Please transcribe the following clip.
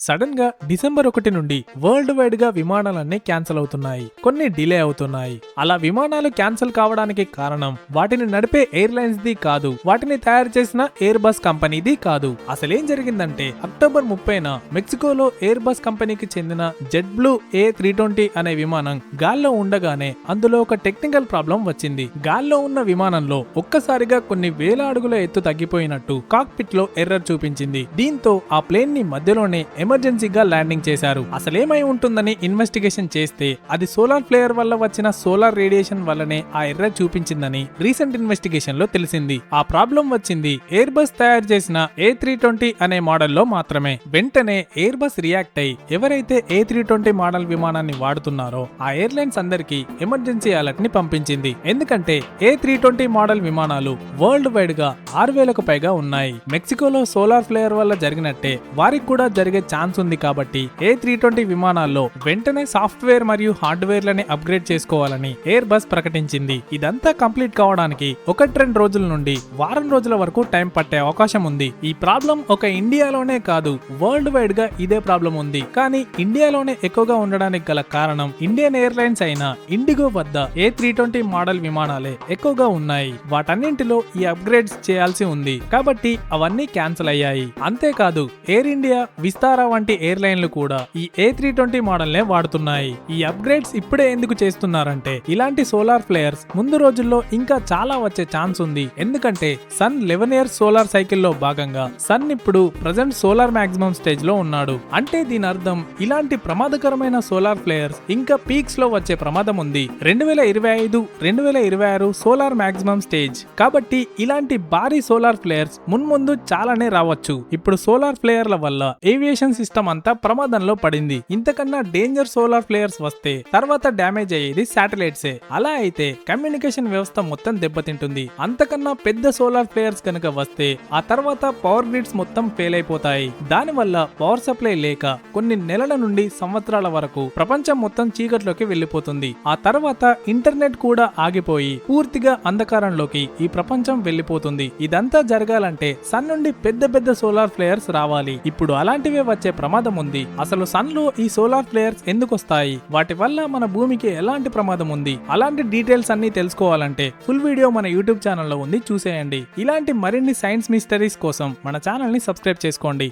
సడన్గా డిసెంబర్ ఒకటి నుండి వరల్డ్ వైడ్గా విమానాలన్నీ క్యాన్సిల్ అవుతున్నాయి. కొన్ని డిలే అవుతున్నాయి. అలా విమానాలు క్యాన్సిల్ కావడానికి కారణం వాటిని నడిపే ఎయిర్లైన్స్ ది కాదు. వాటిని తయారు చేసిన ఎయిర్ బస్ కంపెనీది కాదు. అసలేం జరిగిందంటే అక్టోబర్ ముప్పైన మెక్సికోలో ఎయిర్ బస్ కంపెనీకి చెందిన JetBlue A three twenty అనే విమానం గాల్లో ఉండగానే అందులో ఒక టెక్నికల్ ప్రాబ్లం వచ్చింది. గాల్లో ఉన్న విమానంలో ఒక్కసారిగా కొన్ని వేల అడుగుల ఎత్తు తగ్గిపోయినట్టు కాక్పిట్లో ఎర్రర్ చూపించింది. దీంతో ఆ ప్లేన్ని మధ్యలోనే ఎమర్జెన్సీగా ల్యాండింగ్ చేశారు. అసలేమై ఉంటుందని ఇన్వెస్టిగేషన్ చేస్తే అది సోలార్ ఫ్లేయర్ వల్ల వచ్చిన సోలార్ రేడియేషన్ వల్లనే ఆ ఎర్ర చూపించిందని రీసెంట్ ఇన్వెస్టిగేషన్లో తెలిసింది. ఆ ప్రాబ్లం వచ్చింది. ఎయిర్ బస్ తయారు చేసిన ఏ త్రీ ట్వంటీ అనే మోడల్లో మాత్రమే. వెంటనే ఎయిర్ బస్ రియాక్ట్ అయి ఎవరైతే ఏ త్రీ ట్వంటీ మోడల్ విమానాన్ని వాడుతున్నారో ఆ ఎయిర్లైన్స్ అందరికీ ఎమర్జెన్సీ అలర్ట్ని పంపించింది. ఎందుకంటే ఏ త్రీ ట్వంటీ మోడల్ విమానాలు వరల్డ్ వైడ్గా ఆరు వేలకు పైగా ఉన్నాయి. మెక్సికోలో సోలార్ ఫ్లేయర్ వల్ల జరిగినట్టే వారికి కూడా జరిగే ఛాన్స్ ఉంది కాబట్టి ఏ త్రీ ట్వంటీ విమానాల్లో వెంటనే సాఫ్ట్వేర్ మరియు హార్డ్వేర్ లని అప్గ్రేడ్ చేసుకోవాలని ఎయిర్ బస్ ప్రకటించింది. ఇదంతా కంప్లీట్ కావడానికి ఒకటి రెండు రోజుల నుండి వారం రోజుల వరకు టైం పట్టే అవకాశం ఉంది. ఈ ప్రాబ్లం ఒక ఇండియాలోనే కాదు వరల్డ్ వైడ్గా ఇదే ప్రాబ్లం ఉంది. కానీ ఇండియాలోనే ఎక్కువగా ఉండడానికి గల కారణం ఇండియన్ ఎయిర్లైన్స్ అయిన ఇండిగో వద్ద ఏ త్రీ ట్వంటీ మోడల్ విమానాలే ఎక్కువగా ఉన్నాయి. వాటన్నింటిలో ఈ అప్గ్రేడ్స్ చేయాల్సి ఉంది. కాబట్టి అవన్నీ క్యాన్సిల్ అయ్యాయి. అంతేకాదు ఎయిర్ ఇండియా విస్తారా వంటి ఎయిర్లైన్లు కూడా ఈ ఏ త్రీ ట్వంటీ మోడల్ నే వాడుతున్నాయి. ఈ అప్గ్రేడ్స్ ఇప్పుడే ఎందుకు చేస్తున్నారంటే ఇలాంటి సోలార్ ఫ్లేయర్స్ ముందు రోజుల్లో ఇంకా చాలా వచ్చే ఛాన్స్ ఉంది. ఎందుకంటే సన్ లెవెన్ ఇయర్స్ సోలార్ సైకిల్లో భాగంగా సన్ ఇప్పుడు ప్రజెంట్ సోలార్ మాక్సిమం స్టేజ్లో ఉన్నాడు. అంటే దీని అర్థం ఇలాంటి ప్రమాదకరమైన సోలార్ ఫ్లేయర్స్ ఇంకా పీక్స్లో వచ్చే ప్రమాదం ఉంది. రెండు వేల ఇరవై ఐదు రెండు వేల ఇరవై ఆరు సోలార్ మాక్సిమం స్టేజ్ కాబట్టి ఇలాంటి భారీ సోలార్ ఫ్లేయర్స్ మున్ముందు చాలానే రావచ్చు. ఇప్పుడు సోలార్ ఫ్లేయర్ల వల్ల ఏవియేషన్ సిస్టమ్ అంతా ప్రమాదంలో పడింది. ఇంతకన్నా డేంజర్ సోలార్ ఫ్లేయర్స్ వస్తే తర్వాత డ్యామేజ్ అయ్యేది శాటిలైట్సే అలా అయితే కమ్యూనికేషన్ వ్యవస్థ మొత్తం దెబ్బతింటుంది. అంతకన్నా పెద్ద సోలార్ ఫ్లేయర్స్ కనుక వస్తే ఆ తర్వాత పవర్ గ్రిడ్స్ మొత్తం ఫెయిల్ అయిపోతాయి. దానివల్ల పవర్ సప్లై లేక కొన్ని నెలల నుండి సంవత్సరాల వరకు ప్రపంచం మొత్తం చీకట్లోకి వెళ్ళిపోతుంది ఆ తర్వాత ఇంటర్నెట్ కూడా ఆగిపోయి పూర్తిగా అంధకారంలోకి ఈ ప్రపంచం వెళ్ళిపోతుంది ఇదంతా జరగాలంటే సన్ నుండి పెద్ద పెద్ద సోలార్ ఫ్లేయర్స్ రావాలి. ఇప్పుడు అలాంటివే వచ్చే ప్రమాదం ఉంది. అసలు సన్లో ఈ సోలార్ ఫ్లేయర్స్ ఎందుకు వస్తాయి వాటి వల్ల మన భూమికి ఎలాంటి ప్రమాదం ఉంది? అలాంటి డీటెయిల్స్ అన్ని తెలుసుకోవాలంటే ఫుల్ వీడియో మన యూట్యూబ్ ఛానల్లో ఉంది. చూసేయండి. ఇలాంటి మరిన్ని సైన్స్ మిస్టరీస్ కోసం మన ఛానల్ని సబ్స్క్రైబ్ చేసుకోండి.